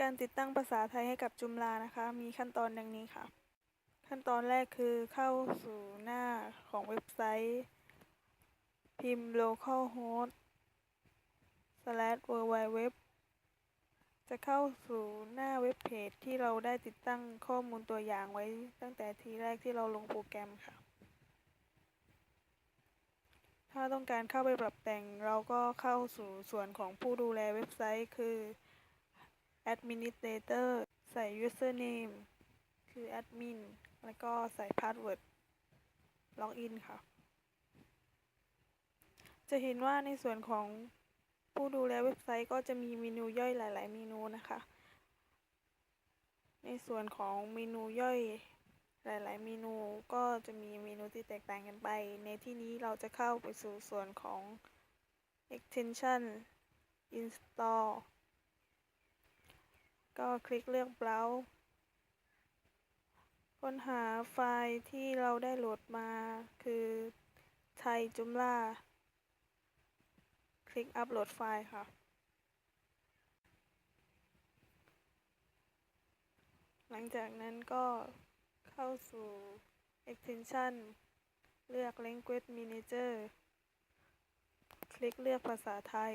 การติดตั้งภาษาไทยให้กับจุมลานะคะ มีขั้นตอนดังนี้ค่ะ ขั้นตอนแรกคือเข้าสู่หน้าของเว็บไซต์ พิมพ์ localhost slash www จะเข้าสู่หน้าเว็บเพจที่เราได้ติดตั้งข้อมูลตัวอย่างไว้ตั้งแต่ทีแรกที่เราลงโปรแกรมค่ะ ถ้าต้องการเข้าไปปรับแต่งเราก็เข้าสู่ส่วนของผู้ดูแลเว็บไซต์คือ administrator ใส่ username คือ admin แล้วก็ใส่ password login ค่ะ จะเห็นว่าในส่วนของผู้ดูแลเว็บไซต์ก็จะมีเมนูย่อยหลาย ๆ เมนูนะคะ ในส่วนของเมนูย่อยหลาย ๆ เมนูก็จะมีเมนูที่แตกต่างกันไป ในที่นี้เราจะเข้าไปสู่ส่วนของ extension install ก็คลิกเลือก browse ค้นหาไฟล์ที่เราได้โหลดมาคือไทยจุมล่าคลิกอัปโหลดไฟล์ค่ะ หลังจากนั้นก็เข้าสู่ extension เลือก language manager คลิกเลือกภาษาไทย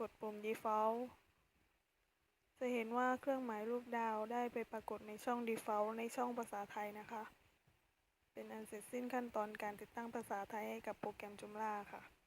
กดปุ่ม default จะเห็นว่าเครื่องหมายรูปดาวได้ไปปรากฏในช่อง default ในช่องภาษาไทยนะคะ เป็นอันเสร็จสิ้นขั้นตอนการติดตั้งภาษาไทยให้กับโปรแกรมจุมล่าค่ะ